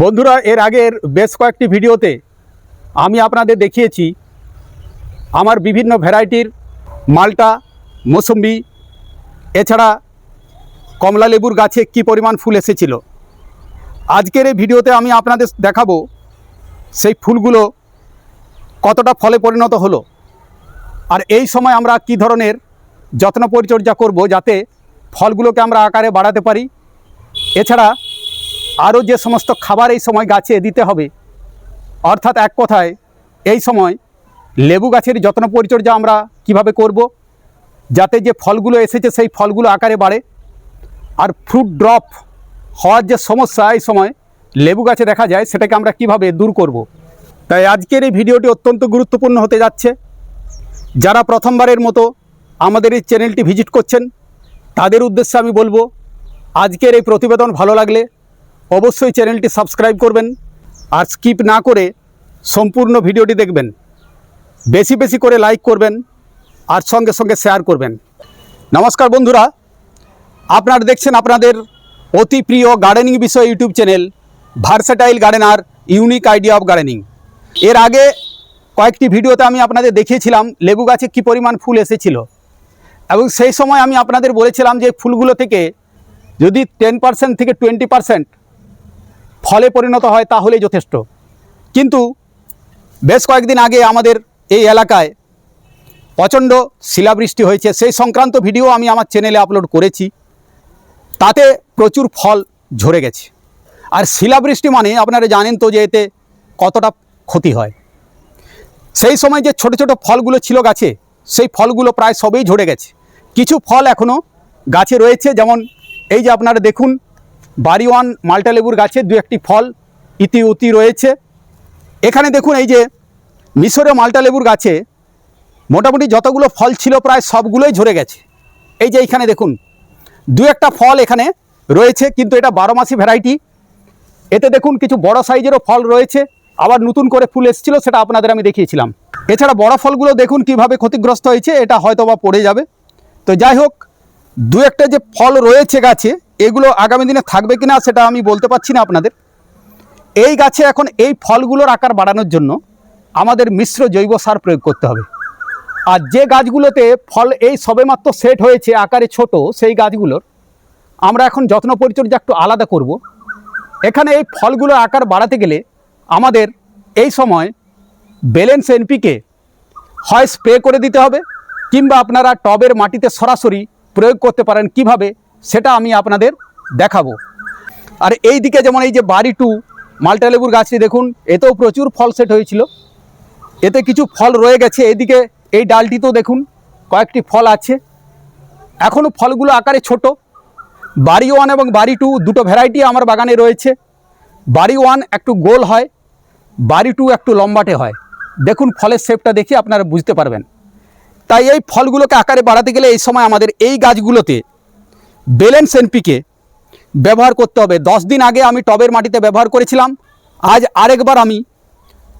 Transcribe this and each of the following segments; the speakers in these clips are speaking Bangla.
বন্ধুরা, এর আগের বেশ কয়েকটি ভিডিওতে আমি আপনাদের দেখিয়েছি আমার বিভিন্ন ভ্যারাইটির মালটা, মৌসুম্বি, এছাড়া কমলা লেবুর গাছে কি পরিমাণ ফুল এসেছিল। আজকের এই ভিডিওতে আমি আপনাদের দেখাবো সেই ফুলগুলো কতটা ফলে পরিণত হলো আর এই সময় আমরা কি ধরনের যত্ন পরিচর্যা করব যাতে ফলগুলোকে আমরা আকারে বাড়াতে পারি। এছাড়া আরও যে সমস্ত খাবার এই সময় গাছে দিতে হবে, অর্থাৎ এক কথায় এই সময় লেবু গাছের যত্ন পরিচর্যা আমরা কীভাবে করব, যাতে যে ফলগুলো এসেছে সেই ফলগুলো আকারে বাড়ে, আর ফ্রুট ড্রপ হওয়ার যে সমস্যা এই সময় লেবু গাছে দেখা যায়, সেটাকে আমরা কীভাবে দূর করব। তাই আজকের এই ভিডিওটি অত্যন্ত গুরুত্বপূর্ণ হতে যাচ্ছে যারা প্রথমবারের মতো আমাদের এই চ্যানেলটি ভিজিট করছেন, তাদের উদ্দেশ্যে আমি বলব, আজকের এই প্রতিবেদন ভালো লাগলে অবশ্যই চ্যানেলটি সাবস্ক্রাইব করবেন আর স্কিপ না করে সম্পূর্ণ ভিডিওটি দেখবেন। বেশি বেশি করে লাইক করবেন আর সঙ্গে সঙ্গে শেয়ার করবেন। নমস্কার বন্ধুরা, আপনারা দেখছেন আপনাদের অতি প্রিয় গার্ডেনিং বিষয় YouTube channel Versatile Gardener unique idea of gardening এর আগে কয়েকটি ভিডিওতে আমি আপনাদের দেখিয়েছিলাম লেবু গাছে কী পরিমাণ ফুল এসেছিল। এবং সেই সময় আমি আপনাদের বলেছিলাম যে ফুলগুলো থেকে যদি টেন পার্সেন্ট থেকে টোয়েন্টি পার্সেন্ট ফলে পরিণত হয় তাহলেই যথেষ্ট। কিন্তু বেশ কয়েকদিন আগে আমাদের এই এলাকায় প্রচণ্ড শিলাবৃষ্টি হয়েছে। সেই সংক্রান্ত ভিডিও আমি আমার চ্যানেলে আপলোড করেছি। তাতে প্রচুর ফল ঝরে গেছে। আর শিলাবৃষ্টি মানে আপনারা জানেন তো যে এতে কতটা ক্ষতি হয়। সেই সময় যে ছোট ছোট ফলগুলো ছিল গাছে, সেই ফলগুলো প্রায় সবই ঝরে গেছে। কিছু ফল এখনও গাছে রয়েছে, যেমন এই যে আপনারা দেখুন বাড়ি ওয়ান মাল্টা লেবুর গাছে দু একটি ফল ইতি উতি রয়েছে। এখানে দেখুন এই যে মিশরীয় মাল্টা লেবুর গাছে মোটামুটি যতগুলো ফল ছিল প্রায় সবগুলোই ঝরে গেছে। এই যে এইখানে দেখুন, দু একটা ফল এখানে রয়েছে, কিন্তু এটা বারো মাসি ভ্যারাইটি। এতে দেখুন কিছু বড় সাইজেরও ফল রয়েছে, আবার নতুন করে ফুল এসেছিল, সেটা আপনাদের আমি দেখিয়েছিলাম। এছাড়া বড় ফলগুলো দেখুন কীভাবে ক্ষতিগ্রস্ত হয়েছে, এটা হয়তো বা পড়ে যাবে। তো যাই হোক, দু একটা যে ফল রয়েছে গাছে এগুলো আগামী দিনে থাকবে কিনা সেটা আমি বলতে পারছি না আপনাদের এই গাছে এখন এই ফলগুলোর আকার বাড়ানোর জন্য আমাদের মিশ্র জৈব সার প্রয়োগ করতে হবে আর যে গাছগুলোতে ফল এই সবেমাত্র সেট হয়েছে, আকারে ছোট, সেই গাছগুলোর আমরা এখন যত্ন পরিচর্যা একটু আলাদা করব। এখানে এই ফলগুলোর আকার বাড়াতে গেলে আমাদের এই সময় ব্যালেন্স এনপিকে হয় স্প্রে করে দিতে হবে, কিংবা আপনারা টবের মাটিতে সরাসরি প্রয়োগ করতে পারেন কীভাবে সেটা আমি আপনাদের দেখাবো। আর এই দিকে যেমন এই যে বাড়ি টু, মাল্টা লেবুর গাছটি দেখুন, এতেও প্রচুর ফল সেট হয়েছিল। এতে কিছু ফল রয়ে গেছে এদিকে এই ডালটিতেও দেখুন, কয়েকটি ফল আছে। এখনও ফলগুলো আকারে ছোট। বাড়ি ওয়ান এবং বাড়ি টু দুটো ভ্যারাইটি আমার বাগানে রয়েছে। বাড়ি ওয়ান একটু গোল হয়, বাড়ি টু একটু লম্বাটে হয়। দেখুন ফলের শেপটা দেখে আপনারা বুঝতে পারবেন। তাই এই ফলগুলোকে আকারে বাড়াতে গেলে এই সময় আমাদের এই গাছগুলোতে ব্যালেন্স এনপিকে ব্যবহার করতে হবে। দশ দিন আগে আমি টবের মাটিতে ব্যবহার করেছিলাম। আজ আরেকবার আমি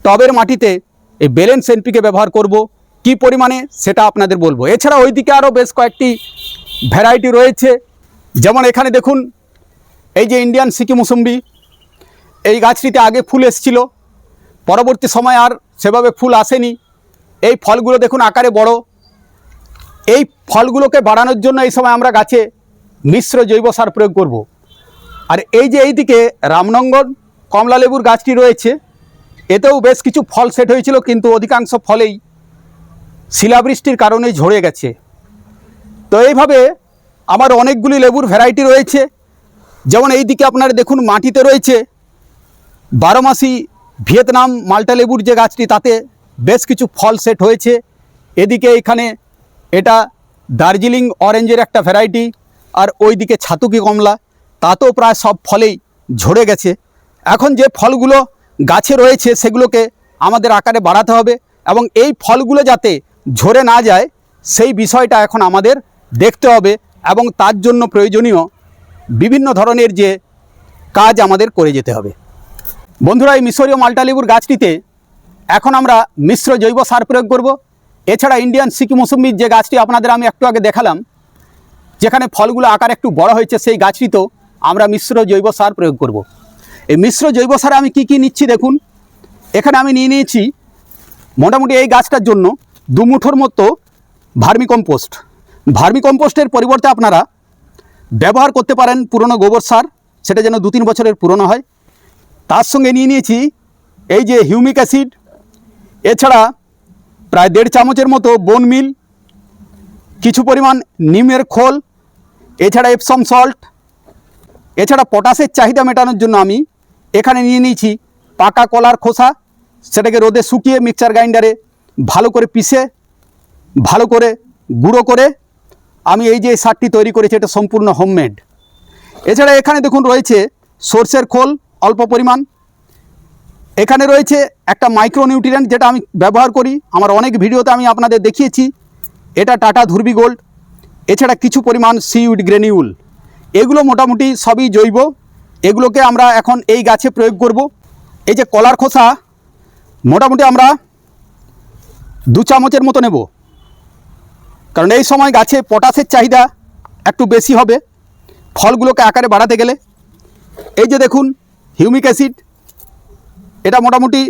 টবের মাটিতে এই ব্যালেন্স এনপিকে ব্যবহার করব। কি পরিমাণে সেটা আপনাদের বলব। এছাড়া ওইদিকে আরও বেশ কয়েকটি ভ্যারাইটি রয়েছে। যেমন এখানে দেখুন, এই যে ইন্ডিয়ান সিকি মুসম্বি, এই গাছটিতে আগে ফুল এসেছিল। পরবর্তী সময় আর সেভাবে ফুল আসেনি। এই ফলগুলো দেখুন, আকারে বড়। এই ফলগুলোকে বাড়ানোর জন্য এই সময় আমরা গাছে মিশ্র জৈব সার প্রয়োগ করব। আর এই যে এইদিকে রামনঙ্গন কমলা লেবুর গাছটি রয়েছে, এতেও বেশ কিছু ফল সেট হয়েছিল, কিন্তু অধিকাংশ ফলেই শিলাবৃষ্টির কারণে ঝরে গেছে। তো এইভাবে আমার অনেকগুলি লেবুর ভ্যারাইটি রয়েছে। যেমন এই দিকে আপনারা দেখুন মাটিতে রয়েছে বারো মাসি ভিয়েতনাম মাল্টা লেবুর যে গাছটি, তাতে বেশ কিছু ফল সেট হয়েছে। এদিকে এখানে এটা দার্জিলিং অরেঞ্জের একটা ভ্যারাইটি আর ওইদিকে ছাতুকি কমলা, তাতেও প্রায় সব ফলেই ঝরে গেছে। এখন যে ফলগুলো গাছে রয়েছে সেগুলোকে আমাদের আকারে বাড়াতে হবে এবং এই ফলগুলো যাতে ঝরে না যায়, সেই বিষয়টা এখন আমাদের দেখতে হবে এবং তার জন্য প্রয়োজনীয় বিভিন্ন ধরনের যে কাজ আমাদের করে যেতে হবে। বন্ধুরা, এই মিশরীয় মাল্টা লেবুর গাছটিতে এখন আমরা মিশ্র জৈব সার প্রয়োগ করব। এছাড়া ইন্ডিয়ান সিকি মৌসুমির যে গাছটি আপনাদের আমি একটু আগে দেখালাম যেখানে ফলগুলো আকার একটু বড় হয়েছে, সেই গাছটিতেও আমরা মিশ্র জৈব সার প্রয়োগ করব। এই মিশ্র জৈব সারে আমি কি কি নিচ্ছি দেখুন। এখানে আমি নিয়ে নিয়েছি মোটামুটি এই গাছটার জন্য দু মুঠোর মতো ভার্মি কম্পোস্ট ভার্মি কম্পোস্টের পরিবর্তে আপনারা ব্যবহার করতে পারেন পুরনো গোবর সার, সেটা যেন দু তিন বছরের পুরনো হয়। তার সঙ্গে নিয়ে নিয়েছি এই যে হিউমিক অ্যাসিড, এছাড়া প্রায় দেড় চামচের মতো বোন মিল, কিছু পরিমাণ নিমের খোল এছাড়া এপসম সল্ট এছাড়া পটাশের চাহিদা মেটানোর জন্য আমি এখানে নিয়ে নিয়েছি পাকা কলার খোসা। সেটাকে রোদে শুকিয়ে মিক্সচার গ্রাইন্ডারে ভালো করে পিষে, ভালো করে গুঁড়ো করে আমি এই যে সারটি তৈরি করেছি এটা সম্পূর্ণ হোমমেড এছাড়া এখানে দেখুন রয়েছে সর্ষের খোল, অল্প পরিমাণ। এখানে রয়েছে একটা মাইক্রোনিউট্রিয়েন্ট যেটা আমি ব্যবহার করি। আমার অনেক ভিডিওতে আমি আপনাদের দেখিয়েছি। এটা টাটা ধুরবি গোল্ড। এছাড়া কিছু পরিমাণ সিউড গ্রেনিউল এগুলো মোটামুটি সবই জৈব। এগুলোকে আমরা এখন এই গাছে প্রয়োগ করব। এই যে কলার খোসা, মোটামুটি আমরা দু চামচের মতো নেব। কারণ এই সময় গাছে পটাশের চাহিদা একটু বেশি হবে। ফলগুলোকে আকারে বাড়াতে গেলে। এই যে দেখুন হিউমিক অ্যাসিড এটা মোটামুটি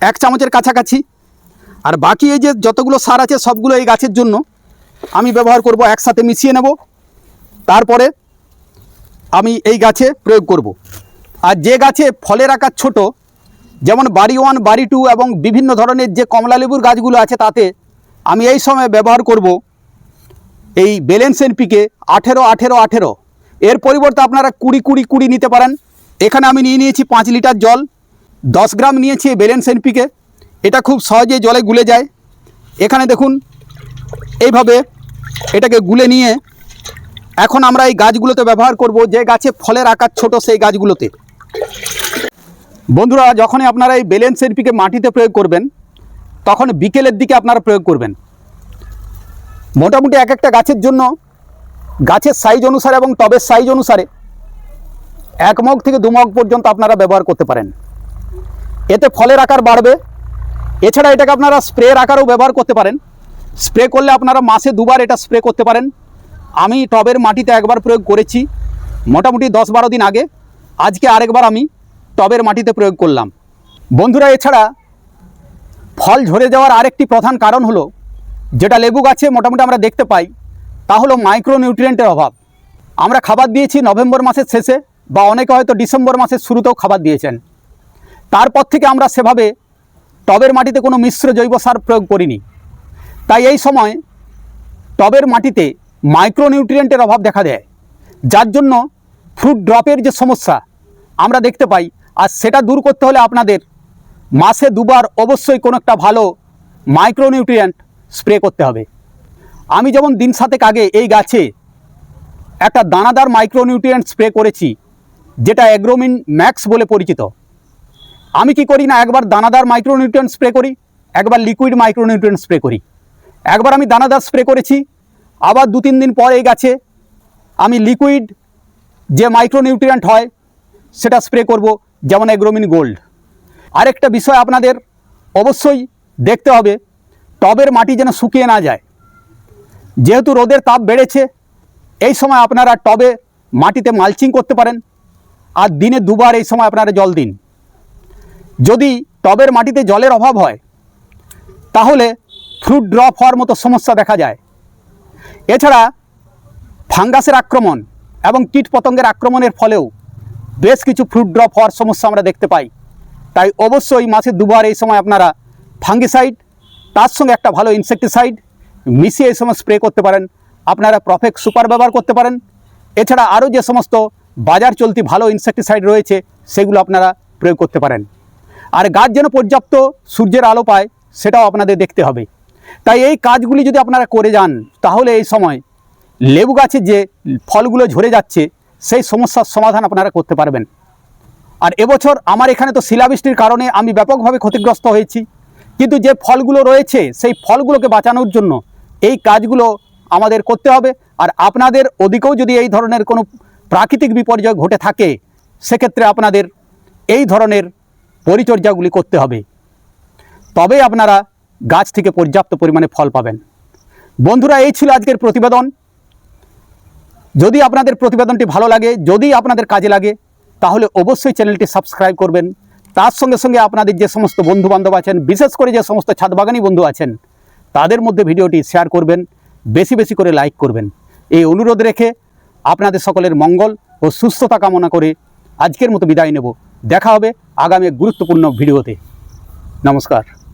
এক চামচের কাছাকাছি। আর বাকি এই যে যতগুলো সার আছে, সবগুলো এই গাছের জন্য। আমি ব্যবহার করব, একসাথে মিশিয়ে নেব। তারপরে আমি এই গাছে প্রয়োগ করব। আর যে গাছে ফলের আকার ছোট, যেমন বাড়ি ওয়ান, বাড়ি টু এবং বিভিন্ন ধরনের যে কমলা লেবুর গাছগুলো আছে তাতে আমি এই সময় ব্যবহার করব এই ব্যালেন্স এনপিকে আঠেরো আঠেরো আঠেরো। এর পরিবর্তে আপনারা কুড়ি কুড়ি কুড়ি নিতে পারেন। এখানে আমি নিয়ে নিয়েছি পাঁচ লিটার জল। দশ গ্রাম নিয়েছি ব্যালেন্স এনপিকে এটা খুব সহজে জলে গুলে যায়। এখানে দেখুন এইভাবে এটাকে গুলে নিয়ে এখন আমরা এই গাছগুলোতে ব্যবহার করব যে গাছে ফলের আকার ছোট সেই গাছগুলোতে। বন্ধুরা, যখনই আপনারা এই ব্যালেন্স এনপিকে মাটিতে প্রয়োগ করবেন, তখন বিকেলের দিকে আপনারা প্রয়োগ করবেন। মোটামুটি এক একটা গাছের জন্য গাছের সাইজ অনুসারে এবং টবের সাইজ অনুসারে এক মগ থেকে দু মগ পর্যন্ত আপনারা ব্যবহার করতে পারেন। এতে ফলের আকার বাড়বে। এছাড়া এটাকে আপনারা স্প্রের আকারেও ব্যবহার করতে পারেন। স্প্রে করলে আপনারা মাসে দুবার এটা স্প্রে করতে পারেন। আমি টবের মাটিতে একবার প্রয়োগ করেছি, মোটামুটি দশ বারো দিন আগে। আজকে আরেকবার আমি টবের মাটিতে প্রয়োগ করলাম। বন্ধুরা, এছাড়া ফল ঝরে যাওয়ার আরেকটি প্রধান কারণ হলো, যেটা লেবু গাছে মোটামুটি আমরা দেখতে পাই, তা হলো মাইক্রোনিউট্রিয়েন্টের অভাব। আমরা খাবার দিয়েছি নভেম্বর মাসের শেষে, বা অনেকে হয়তো ডিসেম্বর মাসের শুরুতেও খাবার দিয়েছেন। তারপর থেকে আমরা সেভাবে টবের মাটিতে কোনো মিশ্র জৈব সার প্রয়োগ করিনি। তাই এই সময় টবের মাটিতে মাইক্রোনিউট্রিয়েন্টের অভাব দেখা দেয়, যার জন্য ফ্রুট ড্রপের যে সমস্যা আমরা দেখতে পাই, আর সেটা দূর করতে হলে আপনাদের মাসে দুবার অবশ্যই কোনো একটা ভালো মাইক্রোনিউট্রিয়েন্ট স্প্রে করতে হবে। আমি যেমন দিন সাতেক আগে এই গাছে একটা দানাদার মাইক্রোনিউট্রিয়েন্ট স্প্রে করেছি, যেটা অ্যাগ্রোমিন ম্যাক্স বলে পরিচিত। আমি কি করি না, একবার দানাদার মাইক্রোনিউট্রিয়েন্ট স্প্রে করি, একবার লিকুইড মাইক্রোনিউট্রিয়েন্ট স্প্রে করি। একবার আমি দানাদার স্প্রে করেছি, আবার দু তিন দিন পর এই গাছে আমি লিকুইড যে মাইক্রোনিউট্রিয়েন্ট হয়, সেটা স্প্রে করব, যেমন এগ্রোমিন গোল্ড আরেকটা বিষয় আপনাদের, অবশ্যই দেখতে হবে, টবের মাটি যেন শুকিয়ে না যায়। যেহেতু রোদের তাপ বেড়েছে, এই সময় আপনারা টবে মাটিতে মালচিং করতে পারেন, আর দিনে দুবার এই সময় আপনারা জল দিন। যদি টবের মাটিতে জলের অভাব হয়, তাহলে ফ্রুট ড্রপ হওয়ার মতো সমস্যা দেখা যায়। এছাড়া ফাঙ্গাসের আক্রমণ এবং কীট পতঙ্গের আক্রমণের ফলেও বেশ কিছু ফ্রুট ড্রপ হওয়ার সমস্যা আমরা দেখতে পাই। তাই অবশ্যই মাসে দুবার এই সময় আপনারা ফাঙ্গিসাইড, তার সঙ্গে একটা ভালো ইনসেকটিসাইড মিশিয়ে এই সময় স্প্রে করতে পারেন। আপনারা প্রফেক্ট সুপার ব্যবহার করতে পারেন। এছাড়া আরও যে সমস্ত বাজার চলতি ভালো ইনসেকটিসাইড রয়েছে, সেগুলো আপনারা প্রয়োগ করতে পারেন। আর গাছ যেন পর্যাপ্ত সূর্যের আলো পায়, সেটাও আপনাদের দেখতে হবে। তাই এই কাজগুলি যদি আপনারা করে যান, তাহলে এই সময় লেবু গাছের যে ফলগুলো ঝরে যাচ্ছে, সেই সমস্যার সমাধান আপনারা করতে পারবেন। আর এবছর আমার এখানে তো শিলাবৃষ্টির কারণে আমি ব্যাপকভাবে ক্ষতিগ্রস্ত হয়েছি। কিন্তু যে ফলগুলো রয়েছে, সেই ফলগুলোকে বাঁচানোর জন্য এই কাজগুলো আমাদের করতে হবে। আর আপনাদের ওদিকেও যদি এই ধরনের কোনো প্রাকৃতিক বিপর্যয় ঘটে থাকে, সেক্ষেত্রে আপনাদের এই ধরনের পরিচর্যাগুলি করতে হবে। তবে আপনারা গাছ থেকে পর্যাপ্ত পরিমাণে ফল পাবেন। বন্ধুরা, এই ছিল আজকের প্রতিবেদন। যদি আপনাদের প্রতিবেদনটি ভালো লাগে, যদি আপনাদের কাজে লাগে, তাহলে অবশ্যই চ্যানেলটি সাবস্ক্রাইব করবেন। তার সঙ্গে সঙ্গে আপনাদের যে সমস্ত বন্ধু বান্ধব আছেন, বিশেষ করে যে সমস্ত ছাদ বাগানি বন্ধু আছেন, তাদের মধ্যে ভিডিওটি শেয়ার করবেন, বেশি বেশি করে লাইক করবেন। এই অনুরোধ রেখে আপনাদের সকলের মঙ্গল ও সুস্থতা কামনা করে আজকের মতো বিদায় নেব। দেখা হবে আগামী গুরুত্বপূর্ণ ভিডিওতে। নমস্কার।